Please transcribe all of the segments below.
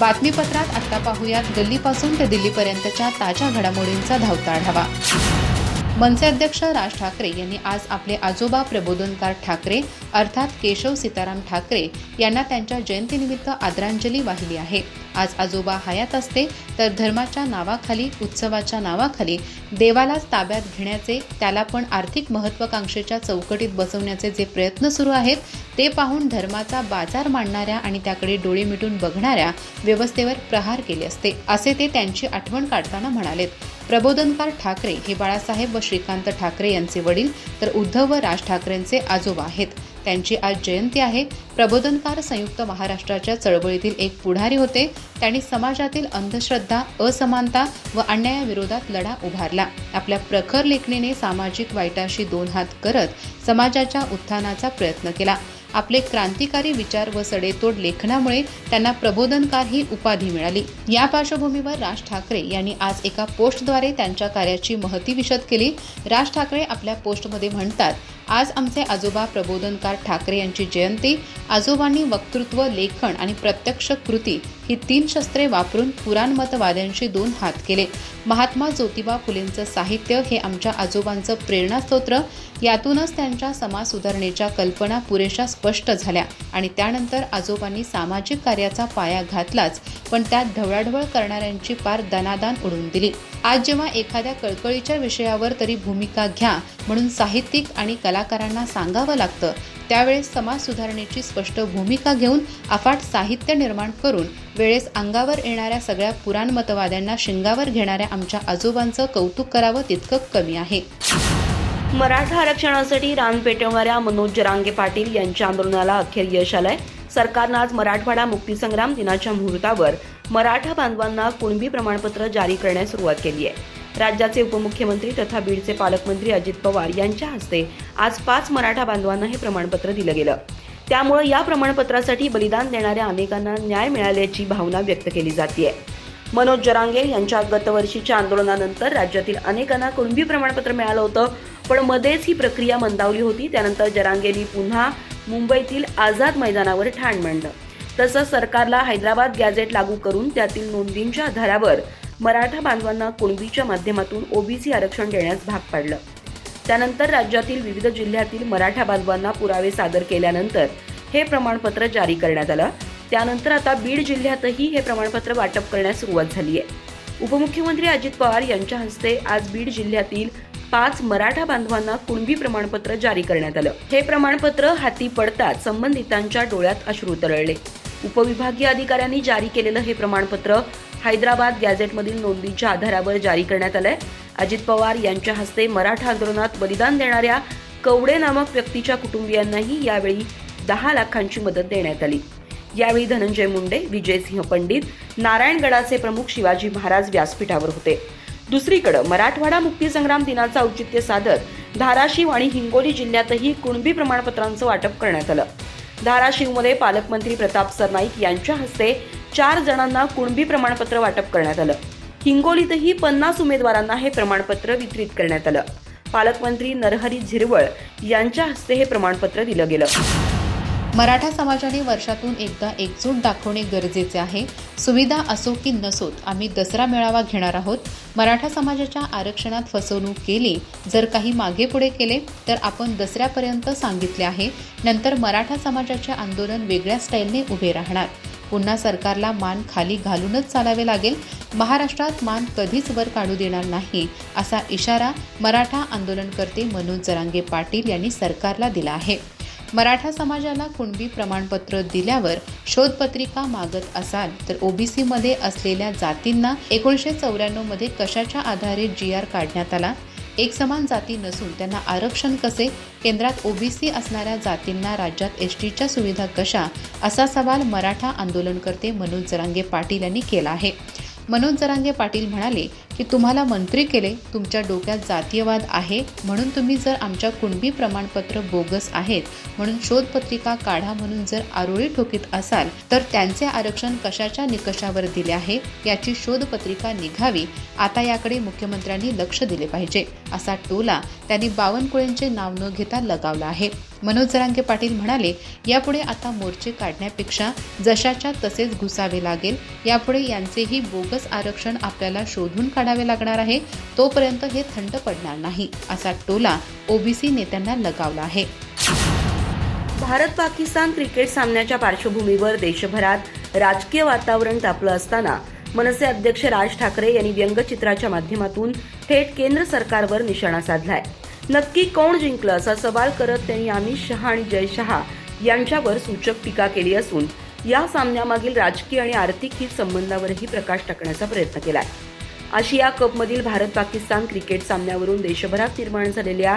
बातमीपत्रात आत्ता पाहूयात गल्लीपासून ते दिल्लीपर्यंतच्या ताज्या घडामोडींचा धावता आढावा मनसे अध्यक्ष राज ठाकरे यांनी आज आपले आजोबा प्रबोधनकार ठाकरे अर्थात केशव सीताराम ठाकरे यांना त्यांच्या जयंतीनिमित्त आदरांजली वाहिली आहे. आज आजोबा हयात असते तर धर्माच्या नावाखाली उत्सवाच्या नावाखाली देवालाच ताब्यात घेण्याचे त्याला पण आर्थिक महत्वाकांक्षेच्या चौकटीत बसवण्याचे जे प्रयत्न सुरू आहेत ते पाहून धर्माचा बाजार मांडणाऱ्या आणि त्याकडे डोळे मिटून बघणाऱ्या व्यवस्थेवर प्रहार केले असते असे ते त्यांची आठवण काढताना म्हणालेत. प्रबोधनकार ठाकरे हे बाळासाहेब व श्रीकांत ठाकरे यांचे वडील तर उद्धव व राज ठाकरेंचे आजोबा आहेत. त्यांची आज जयंती आहे. प्रबोधनकार संयुक्त महाराष्ट्राच्या चळवळीतील एक पुढारी होते. त्यांनी समाजातील अंधश्रद्धा असमानता व अन्यायाविरोधात लढा उभारला. आपल्या प्रखर लेखणीने सामाजिक वाईटाशी दोन हात करत समाजाच्या उत्थानाचा प्रयत्न केला. आपले क्रांतिकारी विचार व सडेतोड लेखनामुळे त्यांना प्रबोधनकार ही उपाधी मिळाली. या पार्श्वभूमीवर राज ठाकरे यांनी आज एका पोस्टद्वारे त्यांच्या कार्याची महती विशद केली. राज ठाकरे आपल्या पोस्टमध्ये म्हणतात आज आमचे आजोबा प्रबोधनकार ठाकरे यांची जयंती आजोबांनी वक्तृत्व लेखन आणि प्रत्यक्ष कृती ही तीन शस्त्रे वापरून पुराणमतवाद्यांशी दोन हात केले. महात्मा ज्योतिबा फुलेंचं साहित्य हे आमच्या आजोबांचं प्रेरणास्तोत्र. यातूनच त्यांच्या समाज सुधारणेच्या कल्पना पुरेशा स्पष्ट झाल्या आणि त्यानंतर आजोबांनी सामाजिक कार्याचा पाया घातलाच. पण त्यात ढवळाढवळ करणाऱ्यांची पार दनादान उडून दिली. आज जेव्हा एखाद्या कळकळीच्या विषयावर तरी भूमिका घ्या म्हणून साहित्यिक आणि कलाकारांना सांगावं लागतं त्यावेळेस समाज सुधारणेची स्पष्ट भूमिका घेऊन अफाट साहित्य निर्माण करून वेळेस अंगावर येणाऱ्या सगळ्या पुराणमतवाद्यांना शिंगावर घेणाऱ्या आमच्या आजोबांचं कौतुक करावं तितकं कमी आहे. मराठा आरक्षणासाठी रान पेटवणाऱ्या मनोज जरांगे पाटील यांच्या आंदोलनाला अखेर यश आलंय. सरकारनं आज मराठवाडा मुक्तीसंग्राम दिनाच्या मुहूर्तावर मराठा बांधवांना कुणबी प्रमाणपत्र जारी करण्यास सुरुवात केली आहे. राज्याचे उपमुख्यमंत्री तथा बीडचे पालकमंत्री अजित पवार यांच्या हस्ते आज पाच मराठा बांधवांना हे प्रमाणपत्र दिलं गेलं. त्यामुळे या प्रमाणपत्रासाठी बलिदान देणाऱ्या अनेकांना न्याय मिळाल्याची भावना व्यक्त केली जाते मनोज जरांगे यांच्या गतवर्षीच्या आंदोलनानंतर राज्यातील अनेकांना कुणबी प्रमाणपत्र मिळालं होतं पण मध्येच ही प्रक्रिया मंदावली होती. त्यानंतर जरांगेंनी पुन्हा मुंबईतील आझाद मैदानावर ठाण मांडलं. तसंच सरकारला हैदराबाद गॅझेट लागू करून त्यातील नोंदींच्या आधारावर मराठा बांधवांना कुणबीच्या माध्यमातून ओबीसी आरक्षण देण्यास भाग पाडलं. त्यानंतर राज्यातील विविध जिल्ह्यातील मराठा बांधवांना पुरावे सादर केल्यानंतर हे प्रमाणपत्र जारी करण्यात आलं. त्यानंतर आता बीड जिल्ह्यातही हे प्रमाणपत्र वाटप करण्यास सुरुवात झाली आहे उपमुख्यमंत्री अजित पवार यांच्या हस्ते आज बीड जिल्ह्यातील पाच मराठा बांधवांना कुणबी प्रमाणपत्र जारी करण्यात आलं. हे प्रमाणपत्र हाती पडताच संबंधितांच्या डोळ्यात अश्रू तरळले. उपविभागीय अधिकाऱ्यांनी जारी केलेलं हे प्रमाणपत्र हैदराबाद गॅझेटमधील नोंदीच्या आधारावर जारी करण्यात आलंय. अजित पवार यांच्या हस्ते मराठा आंदोलनात बलिदान देणाऱ्या कवडे नामक व्यक्तीच्या कुटुंबियांनाही यावेळी दहा लाखांची मदत देण्यात आली. यावेळी धनंजय मुंडे विजयसिंह पंडित नारायणगडाचे प्रमुख शिवाजी महाराज व्यासपीठावर होते. दुसरीकडे मराठवाडा मुक्तीसंग्राम दिनाचं औचित्य साधत धाराशिव आणि हिंगोली जिल्ह्यातही कुणबी प्रमाणपत्रांचं वाटप करण्यात आलं. धाराशिवमध्ये पालकमंत्री प्रताप सरनाईक यांच्या हस्ते चार जणांना कुणबी प्रमाणपत्र वाटप करण्यात आलं. हिंगोलीतही पन्नास उमेदवारांना हे प्रमाणपत्र वितरित करण्यात आलं. पालकमंत्री नरहरी झिरवळ यांच्या हस्ते हे प्रमाणपत्र दिलं गेलं. मराठा समाजाने वर्षातून एकदा एकजूट दाखवणे गरजेचे आहे. सुविधा असो की नसोत आम्ही दसरा मेळावा घेणार आहोत. मराठा समाजाच्या आरक्षणात फसवणूक केली जर काही मागे पुढे केले तर आपण दसऱ्यापर्यंत सांगितले आहे. नंतर मराठा समाजाचे आंदोलन वेगळ्या स्टाईलने उभे राहणार. पुन्हा सरकारला मान खाली घालूनच चालावे लागेल. महाराष्ट्रात मान कधीच वर काढू देणार नाही असा इशारा मराठा आंदोलनकर्ते मनोज जरांगे पाटील यांनी सरकारला दिला आहे. मराठा समाजाला कुणबी प्रमाणपत्र दिल्यावर शोधपत्रिका मागत असाल तर ओबीसीमध्ये असलेल्या जातींना एकोणीसशे चौऱ्याण्णवमध्ये कशाच्या आधारे जी आर काढण्यात आला? एक समान जाती नसून त्यांना आरक्षण कसे? केंद्रात ओबीसी असणाऱ्या जातींना राज्यात एस टीच्या सुविधा कशा? असा सवाल मराठा आंदोलनकर्ते मनोज जरांगे पाटील यांनी केला आहे. मनोज जरांगे पाटील म्हणाले की तुम्हाला मंत्री केले तुमच्या डोक्यात जातीयवाद आहे म्हणून तुम्ही जर आमच्या कुणबी प्रमाणपत्र बोगस आहेत म्हणून शोधपत्रिका काढा म्हणून जर आरोळी ठोकीत असाल तर त्यांचे आरक्षण कशाच्या निकषावर दिले आहे याची शोधपत्रिका निघावी आता याकडे मुख्यमंत्र्यांनी लक्ष दिले पाहिजे असा टोला त्यांनी बावनकुळेंचे नाव न घेता लगावला आहे. मनोज जरांगे पाटील म्हणाले यापुढे आता मोर्चे काढण्यापेक्षा जशाच्या तसेच घुसावे लागेल यापुढे यांचेही बोगस आरक्षण आपल्याला शोधून काढावे लागणार आहे तोपर्यंत हे थंड पडणार नाही असा टोला ओबीसी नेत्यांना लगावला आहे. भारत पाकिस्तान क्रिकेट सामन्याच्या पार्श्वभूमीवर देशभरात राजकीय वातावरण तापलं असताना मनसे अध्यक्ष राज ठाकरे यांनी व्यंगचित्राच्या माध्यमातून थेट केंद्र सरकारवर निशाणा साधलाय. नक्की कोण जिंकलं असा सवाल करत त्यांनी अमित शहा आणि जय शहा यांच्यावर सूचक टीका केली असून या सामन्यामागील राजकीय आणि आर्थिक हित संबंधावरही प्रकाश टाकण्याचा प्रयत्न केलाय. आशिया कपमधील भारत पाकिस्तान क्रिकेट सामन्यावरून देशभरात निर्माण झालेल्या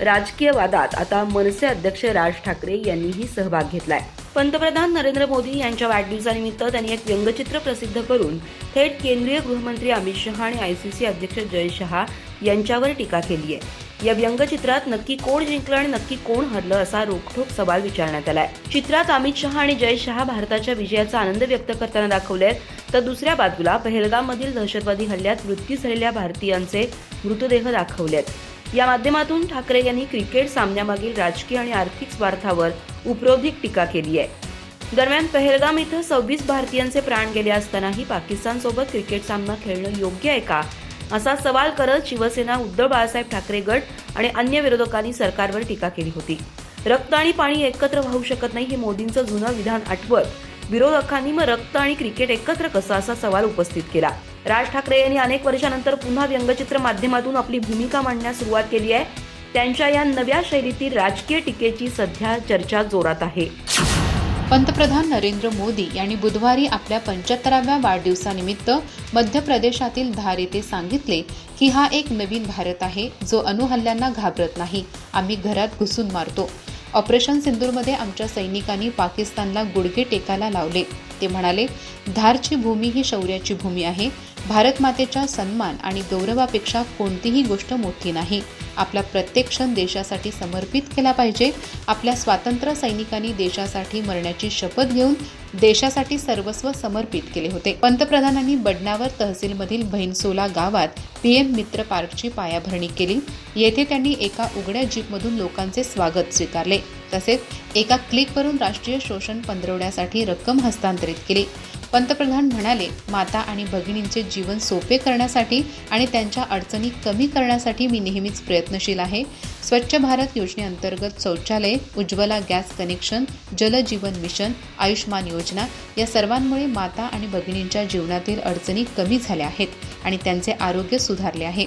राजकीय वादात आता मनसे अध्यक्ष राज ठाकरे यांनीही सहभाग घेतलाय. पंतप्रधान नरेंद्र मोदी यांच्या वाढदिवसानिमित्त त्यांनी एक व्यंगचित्र प्रसिद्ध करून थेट केंद्रीय गृहमंत्री अमित शहा आणि आयसीसी अध्यक्ष जय शहा यांच्यावर टीका केली आहे या व्यंगचित्रात नक्की कोण जिंकलं आणि नक्की कोण हरलं असा रोखठोक सवाल विचारण्यात आलाय. चित्रात अमित शहा आणि जय शहा भारताच्या विजयाचा आनंद व्यक्त करताना दाखवले तर दुसऱ्या बाजूला पहलगाममधील दहशतवादी हल्ल्यात मृत्यू झालेल्या भारतीयांचे मृतदेह दाखवले आहेत या माध्यमातून ठाकरे यांनी क्रिकेट सामन्यामागील राजकीय आणि आर्थिक स्वार्थावर उपरोधिक टीका केली आहे. दरम्यान पहलगाम इथं सव्वीस भारतीयांचे प्राण गेले असतानाही पाकिस्तानसोबत क्रिकेट सामना खेळणं योग्य आहे का? असा सवाल करत शिवसेना उद्धव बाळासाहेब ठाकरे गट आणि अन्य विरोधकांनी सरकारवर टीका केली होती. रक्त आणि पाणी एकत्र वाहू शकत नाही हे मोदींचं जुनं विधान आठवत विरोधकांनी मग रक्त आणि क्रिकेट एकत्र कसं असा सवाल उपस्थित केला. राज ठाकरे यांनी अनेक वर्षानंतर पुन्हा व्यंगचित्र माध्यमातून आपली भूमिका मांडण्यास सुरुवात केली आहे. त्यांच्या या नव्या शैलीतील राजकीय टीकेची सध्या चर्चा जोरात आहे. पंतप्रधान नरेंद्र मोदी यांनी बुधवारी आपल्या पंच्याहत्तराव्या वाढदिवसानिमित्त मध्य प्रदेशातील धार येथे सांगितले की हा एक नवीन भारत आहे जो अणुहल्ल्यांना घाबरत नाही. आम्ही घरात घुसून मारतो. ऑपरेशन सिंदूरमध्ये आमच्या सैनिकांनी पाकिस्तानला गुडघे टेकायला लावले. ते म्हणाले धारची भूमी ही शौर्याची भूमी आहे. भारत मातेच्या सन्मान आणि गौरवापेक्षा कोणतीही गोष्ट मोठी नाही. आपला प्रत्येक क्षण देशासाठी समर्पित केला पाहिजे. आपल्या स्वातंत्र्य सैनिकांनी देशासाठी मरण्याची शपथ घेऊन देशासाठी सर्वस्व समर्पित केले होते. पंतप्रधानांनी बडनावर तहसीलमधील भैनसोला गावात पीएम मित्र पार्कची पायाभरणी केली. येथे त्यांनी एका उघड्या जीपमधून लोकांचे स्वागत स्वीकारले. तसेच एका क्लिकवरून राष्ट्रीय शोषण पंधरवण्यासाठी रक्कम हस्तांतरित केली. पंतप्रधान म्हणाले माता आणि भगिनींचे जीवन सोपे करण्यासाठी आणि त्यांच्या अडचणी कमी करण्यासाठी मी नेहमीच प्रयत्नशील आहे. स्वच्छ भारत योजनेअंतर्गत शौचालय उज्ज्वला गॅस कनेक्शन जल जीवन मिशन आयुष्मान योजना या सर्वांमुळे माता आणि भगिनींच्या जीवनातील अडचणी कमी झाल्या आहेत आणि त्यांचे आरोग्य सुधारले आहे.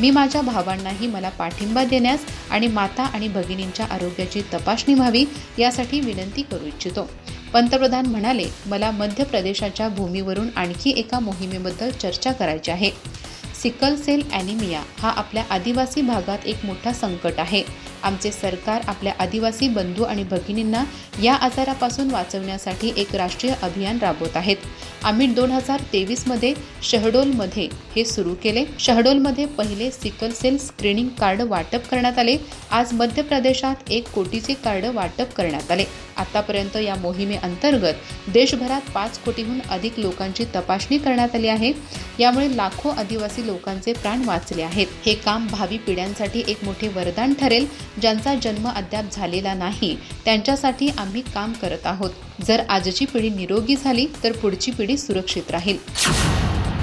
मी माझ्या भावांनाही मला पाठिंबा देण्यास आणि माता आणि भगिनींच्या आरोग्याची तपासणी व्हावी यासाठी विनंती करू इच्छितो. पंतप्रधान म्हणाले मला मध्य प्रदेशाच्या भूमीवरून आणखी एका मोहिमेबद्दल चर्चा करायची आहे. सिकल सेल ॲनिमिया हा आपल्या आदिवासी भागात एक मोठा संकट आहे. आमचे सरकार आपल्या आदिवासी बंधू आणि भगिनींना या आजारापासून वाचवण्यासाठी एक राष्ट्रीय अभियान राबवत आहेत. आम्ही दोन हजार तेवीसमध्ये शहडोलमध्ये हे सुरू केले. शहडोलमध्ये पहिले सिकल सेल स्क्रीनिंग कार्ड वाटप करण्यात आले. आज मध्य प्रदेशात एक कोटीचे कार्ड वाटप करण्यात आले. आतापर्यंत या मोहिमेअंतर्गत देशभरात पाच कोटीहून अधिक लोकांची तपासणी करण्यात आली आहे. यामुळे लाखो आदिवासी लोकांचे प्राण वाचले आहेत. हे काम भावी पिढ्यांसाठी एक मोठे वरदान ठरेल. ज्यांचा जन्म अद्याप झालेला नाही त्यांच्यासाठी आम्ही काम करत आहोत. जर आजची पिढी निरोगी झाली तर पुढची पिढी सुरक्षित राहील.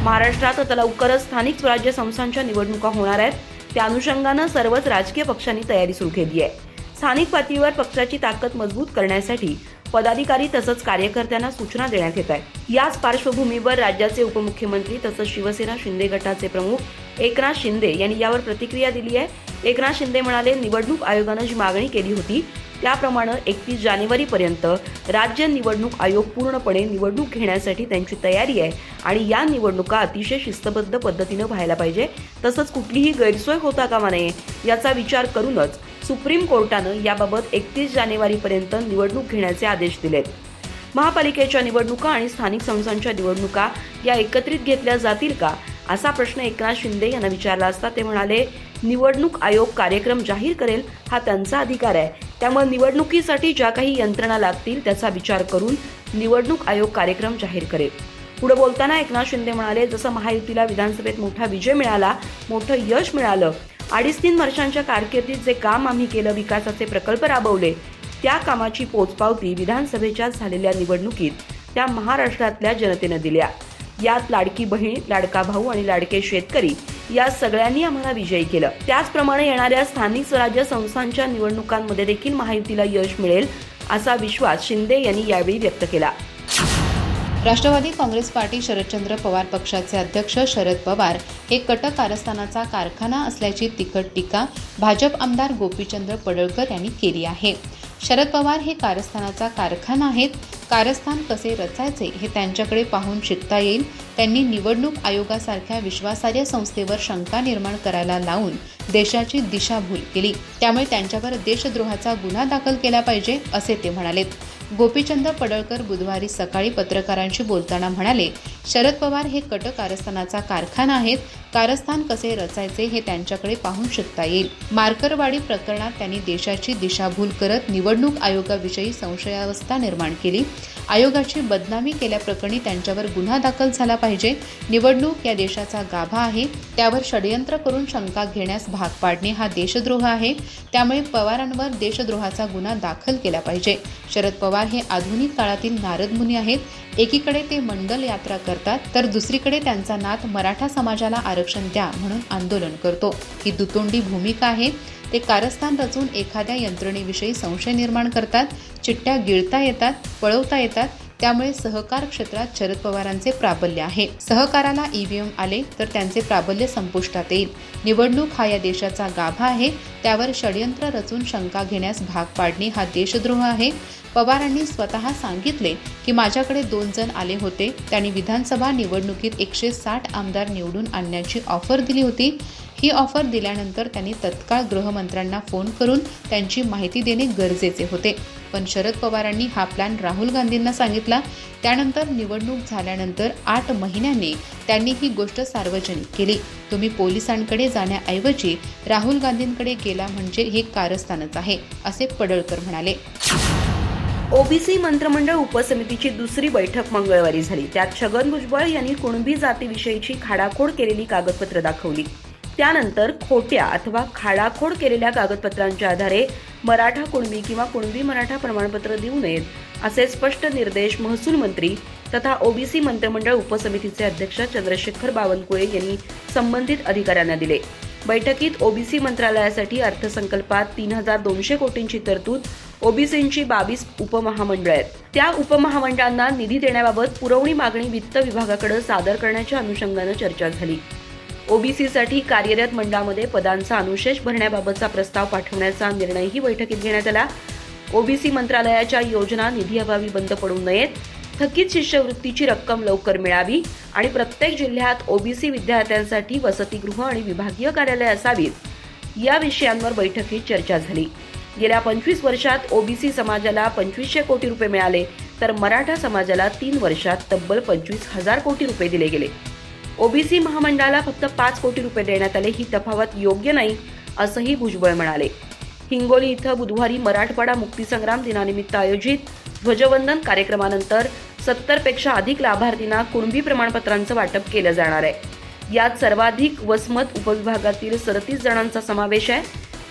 महाराष्ट्रात आता लवकरच स्थानिक स्वराज्य संस्थांच्या निवडणुका होणार आहेत. त्या अनुषंगानं सर्वच राजकीय पक्षांनी तयारी सुरू केली आहे. स्थानिक पातळीवर पक्षाची ताकद मजबूत करण्यासाठी पदाधिकारी तसंच कार्यकर्त्यांना सूचना देण्यात येत आहेत याच पार्श्वभूमीवर राज्याचे उपमुख्यमंत्री तसंच शिवसेना शिंदे गटाचे प्रमुख एकनाथ शिंदे यांनी यावर प्रतिक्रिया दिली आहे. एकनाथ शिंदे म्हणाले निवडणूक आयोगानं जी मागणी केली होती त्याप्रमाणे एकतीस जानेवारीपर्यंत राज्य निवडणूक आयोग पूर्णपणे निवडणूक घेण्यासाठी त्यांची तयारी आहे आणि या निवडणुका अतिशय शिस्तबद्ध पद्धतीनं व्हायला पाहिजे. तसंच कुठलीही गैरसोय होता कामा नये याचा विचार करूनच सुप्रीम कोर्टानं याबाबत एकतीस जानेवारीपर्यंत निवडणूक घेण्याचे आदेश दिलेत. महापालिकेच्या निवडणुका आणि स्थानिक संस्थांच्या निवडणुका या एकत्रित घेतल्या जातील का? असा प्रश्न एकनाथ शिंदे यांना विचारला असता ते म्हणाले निवडणूक आयोग कार्यक्रम जाहीर करेल हा त्यांचा अधिकार आहे. त्यामुळे निवडणुकीसाठी ज्या काही यंत्रणा लागतील त्याचा विचार करून निवडणूक आयोग कार्यक्रम जाहीर करेल. पुढे बोलताना एकनाथ शिंदे म्हणाले जसं महायुतीला विधानसभेत मोठा विजय मिळाला मोठं यश मिळालं अडीच तीन वर्षांच्या कारकिर्दीत जे काम आम्ही केलं विकासाचे प्रकल्प राबवले त्या कामाची पोचपावती विधानसभेच्या झालेल्या निवडणुकीत त्या महाराष्ट्रातल्या जनतेनं दिल्या. यात लाडकी बहीण लाडका भाऊ आणि लाडके शेतकरी या सगळ्यांनी आम्हाला विजयी केलं. त्याचप्रमाणे येणाऱ्या स्थानिक स्वराज्य संस्थांच्या निवडणुकांमध्ये देखील महायुतीला यश मिळेल असा विश्वास शिंदे यांनी यावेळी व्यक्त केला. राष्ट्रवादी काँग्रेस पार्टी शरदचंद्र पवार पक्षाचे अध्यक्ष शरद पवार हे कटक कारस्थानाचा कारखाना असल्याची तिखट टीका भाजप आमदार गोपीचंद्र पडळकर यांनी केली आहे. शरद पवार हे कारस्थानाचा कारखाना आहेत. कारस्थान कसे रचायचे हे त्यांच्याकडे पाहून शिकता येईल. त्यांनी निवडणूक आयोगासारख्या विश्वासार्ह संस्थेवर शंका निर्माण करायला लावून देशाची दिशाभूल केली. त्यामुळे त्यांच्यावर देशद्रोहाचा गुन्हा दाखल केला पाहिजे असे ते म्हणालेत. गोपीचंद पडळकर बुधवारी सकाळी पत्रकारांशी बोलताना म्हणाले शरद पवार हे कट कारस्थानाचा कारखाना आहेत कारस्थान कसे रचायचे हे त्यांच्याकडे पाहून शिकता येईल. मार्करवाडी प्रकरणात त्यांनी देशाची दिशाभूल करत निवडणूक आयोगाविषयी संशयावस्था निर्माण केली. आयोगाची बदनामी केल्याप्रकरणी त्यांच्यावर गुन्हा दाखल झाला पाहिजे. निवडणूक या देशाचा गाभा आहे. त्यावर षडयंत्र करून शंका घेण्यास भाग पाडणे हा देशद्रोह आहे. त्यामुळे पवारांवर देशद्रोहाचा गुन्हा दाखल केला पाहिजे. शरद पवार हे आधुनिक काळातील नारद मुनी आहेत. एकीकडे ते मंडल यात्रा करतात तर दुसरीकडे त्यांचा नात मराठा समाजाला आरक्षण द्या म्हणून आंदोलन करतो. ही दुतोंडी भूमिका आहे. ते कारस्थान रचून एखाद्या यंत्रणेविषयी संशय निर्माण करतात चिठ्ठ्या गिळता येतात पळवता येतात त्यामुळे सहकार क्षेत्रात शरद पवारांचे प्राबल्य आहे. सहकाराला ईव्हीएम आले तर त्यांचे प्राबल्य संपुष्टात येईल. निवडणूक हा या देशाचा गाभा आहे. त्यावर षडयंत्र रचून शंका घेण्यास भाग पाडणे हा देशद्रोह आहे. पवारांनी स्वतः सांगितले की माझ्याकडे दोन जण आले होते. त्यांनी विधानसभा निवडणुकीत एकशे साठ आमदार निवडून आणण्याची ऑफर दिली होती. ही ऑफर दिल्यानंतर त्यांनी तत्काळ गृहमंत्र्यांना फोन करून त्यांची माहिती देणे गरजेचे होते. पण शरद पवारांनी हा प्लॅन राहुल गांधींना सांगितला. त्यानंतर निवडणूक झाल्यानंतर आठ महिन्यांनी त्यांनी ही गोष्ट सार्वजनिक केली. तुम्ही पोलिसांकडे जाण्याऐवजी राहुल गांधींकडे गेला म्हणजे हे कारस्थानच आहे असे पडळकर म्हणाले. ओबीसी मंत्रिमंडळ उपसमितीची दुसरी बैठक मंगळवारी झाली. त्यात छगन भुजबळ यांनी कुणबी जातीविषयीची खाडाखोड केलेली कागदपत्र दाखवली. त्यानंतर खोट्या अथवा खाडाखोड केलेल्या कागदपत्रांच्या आधारे मराठा कुणबी किंवा कुणबी मराठा प्रमाणपत्र देऊ नयेत असे स्पष्ट निर्देश महसूल मंत्री तथा ओबीसी मंत्रिमंडळ उपसमितीचे अध्यक्ष चंद्रशेखर बावनकुळे यांनी संबंधित अधिकाऱ्यांना दिले. बैठकीत ओबीसी मंत्रालयासाठी अर्थसंकल्पात तीन हजार दोनशे कोटींची तरतूद ओबीसींची बावीस उपमहामंडळ आहेत. त्या उपमहामंडळांना निधी देण्याबाबत पुरवणी मागणी वित्त विभागाकडे सादर करण्याच्या अनुषंगानं चर्चा झाली. ओबीसीसाठी कार्यरत मंडळामध्ये पदांचा अनुशेष भरण्याबाबतचा प्रस्ताव पाठवण्याचा निर्णयही बैठकीत घेण्यात आला. ओबीसी मंत्रालयाच्या योजना निधीअभावी बंद पडू नयेत. थकीत शिष्यवृत्तीची रक्कम लवकर मिळावी आणि प्रत्येक जिल्ह्यात ओबीसी विद्यार्थ्यांसाठी वसतिगृह आणि विभागीय कार्यालय असावीत. या विषयांवर बैठकीत चर्चा झाली. गेल्या पंचवीस वर्षात ओबीसी समाजाला पंचवीसशे कोटी रुपये मिळाले तर मराठा समाजाला तीन वर्षात तब्बल पंचवीस हजार कोटी रुपये दिले गेले. ओबीसी महामंडळाला फक्त पाच कोटी रुपये देण्यात आले. ही तफावत योग्य नाही असंही भुजबळ म्हणाले. हिंगोली इथं बुधवारी मराठवाडा मुक्तीसंग्राम दिनानिमित्त आयोजित ध्वजवंदन कार्यक्रमानंतर सत्तरपेक्षा अधिक लाभार्थींना कुणबी प्रमाणपत्रांचं वाटप केलं जाणार आहे. यात सर्वाधिक वसमत उपविभागातील सदतीस जणांचा समावेश आहे.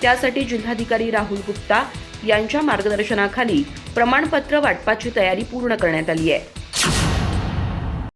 त्यासाठी जिल्हाधिकारी राहुल गुप्ता यांच्या मार्गदर्शनाखाली प्रमाणपत्र वाटपाची तयारी पूर्ण करण्यात आली आहे.